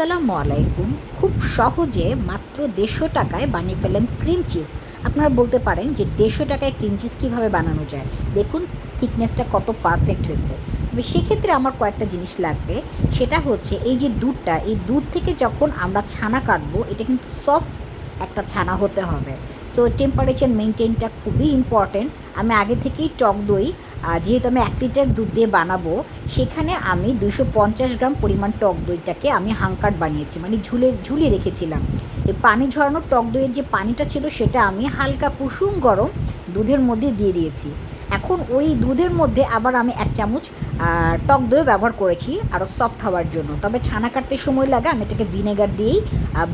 আসসালামু আলাইকুম। খুব সহজে মাত্র দেড়শো টাকায় বানিয়ে ফেললাম ক্রিম চিজ আপনারা বলতে পারেন যে দেড়শো টাকায় ক্রিম চিজ কীভাবে বানানো যায়? দেখুন থিকনেসটা কত পারফেক্ট হয়েছে। তবে সেক্ষেত্রে আমার কয়েকটা জিনিস লাগবে। সেটা হচ্ছে এই যে দুধটা, এই দুধ থেকে যখন আমরা ছানা কাটবো, এটা কিন্তু সফট একটা ছানা হতে হবে। সো টেম্পারেচার মেনটেনটা খুবই ইম্পর্টেন্ট আমি আগে থেকেই টক দই যেহেতু আমি এক লিটার দুধ দিয়ে বানাবো, সেখানে আমি দুশো পঞ্চাশ গ্রাম পরিমাণ টক দইটাকে আমি হাঙ্কার বানিয়েছি মানে ঝুলে, ঝুলিয়ে রেখেছিলাম। এই পানি ঝরানো টক দইয়ের যে পানিটা ছিল, সেটা আমি হালকা কুসুম গরম দুধের মধ্যে দিয়ে দিয়েছি। এখন ওই দুধের মধ্যে আবার আমি এক চামচ টক দই ব্যবহার করেছি আরও সফট হওয়ার জন্য। তবে ছানা কাটতে সময় লাগে, আমি এটাকে ভিনেগার দিয়েই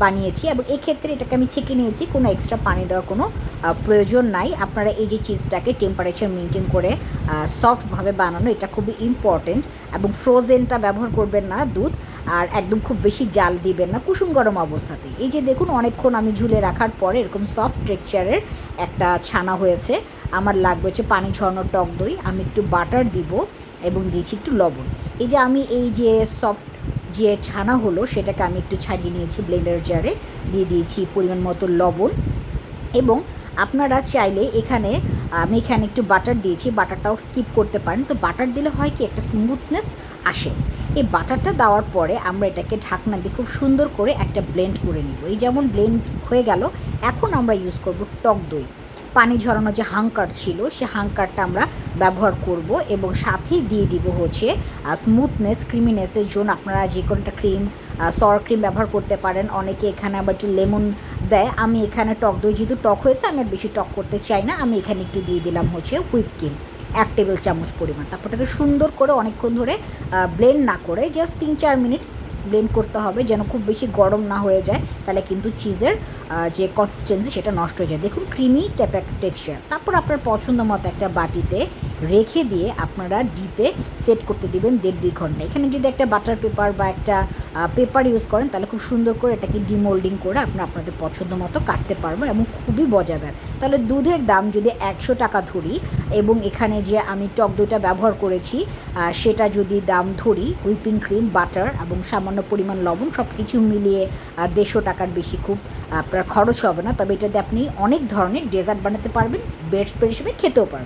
বানিয়েছি। এবং এক্ষেত্রে এটাকে আমি ছেঁকে নিয়েছি, কোনো এক্সট্রা পানি দেওয়ার কোনো প্রয়োজন নাই। আপনারা এই যে চিজটাকে টেম্পারেচার মেনটেন করে সফটভাবে বানানো, এটা খুবই ইম্পর্টেন্ট এবং ফ্রোজেনটা ব্যবহার করবেন না দুধ, আর একদম খুব বেশি জাল দিবেন না, কুসুম গরম অবস্থাতে এই যে দেখুন, অনেকক্ষণ আমি ঝুলে রাখার পরে এরকম সফট টেক্সচারের একটা ছানা হয়েছে। আমার লাগবে হচ্ছে পানি ঝরানো টক দই, আমি একটু বাটার দিব এবং দিয়েছি একটু লবণ। এই যে আমি এই যে সফট যে ছানা হলো, সেটাকে আমি একটু ছাড়িয়ে নিয়েছি ব্লেন্ডার জারে দিয়ে দিয়েছি পরিমাণ মতো লবণ। এবং আপনারা চাইলে এখানে, আমি এখানে একটু বাটার দিয়েছি, বাটারটাও স্কিপ করতে পারেন। তো বাটার দিলে হয় কি, একটা স্মুথনেস আসে। এই বাটারটা দেওয়ার পরে আমরা এটাকে ঢাকনা দিয়ে খুব সুন্দর করে একটা ব্লেন্ড করে নিব। এই যেমন ব্লেন্ড হয়ে গেল, এখন আমরা ইউজ করব টক দই। পানি ঝরানো যে হাঙ্কার ছিল, সে হাঙ্কারটা আমরা ব্যবহার করব এবং সাথেই দিয়ে দিব হচ্ছে স্মুথনেস ক্রিমিনেসের জন্য। আপনারা যে কোনোটা ক্রিম সর ক্রিম ব্যবহার করতে পারেন। অনেকে এখানে আবার একটু লেমন দেয়। আমি এখানে টক দই, যেহেতু টক হয়েছে, আমি আর বেশি টক করতে চাই না। আমি এখানে একটু দিয়ে দিলাম হচ্ছে হুইপ ক্রিম এক টেবিল চামচ পরিমাণ। তারপর ওটাকে সুন্দর করে অনেকক্ষণ ধরে ব্লেন্ড না করে জাস্ট তিন চার মিনিট ব্লেন্ড করতে হবে যেন খুব বেশি গরম না হয়ে যায়, তাহলে কিন্তু চিজের যে কনসিস্টেন্সি সেটা নষ্ট হয়ে যায়। দেখুন ক্রিমি টাইপের টেক্সচার তারপর আপনার পছন্দ মতো একটা বাটিতে রেখে দিয়ে আপনারা ডিপে সেট করতে দিবেন দেড় দুই ঘণ্টা। এখানে যদি একটা বাটার পেপার বা একটা পেপার ইউজ করেন, তাহলে খুব সুন্দর করে এটাকে ডিমোল্ডিং করে আপনারা আপনাদের পছন্দ মতো কাটতে পারবেন এবং খুবই মজাদার। তাহলে দুধের দাম যদি একশো টাকা ধরি এবং এখানে যে আমি টক দইটা ব্যবহার করেছি সেটা যদি দাম ধরি, হুইপিং ক্রিম, বাটার এবং সামান্য পরিমাণ লবণ সব কিছু মিলিয়ে দেড়শো টাকার বেশি খুব, আপনার খরচ হবে না। তবে এটাতে আপনি অনেক ধরনের ডেজার্ট বানাতে পারবেন, বেড স্প্রে হিসেবে খেতেও পারবেন।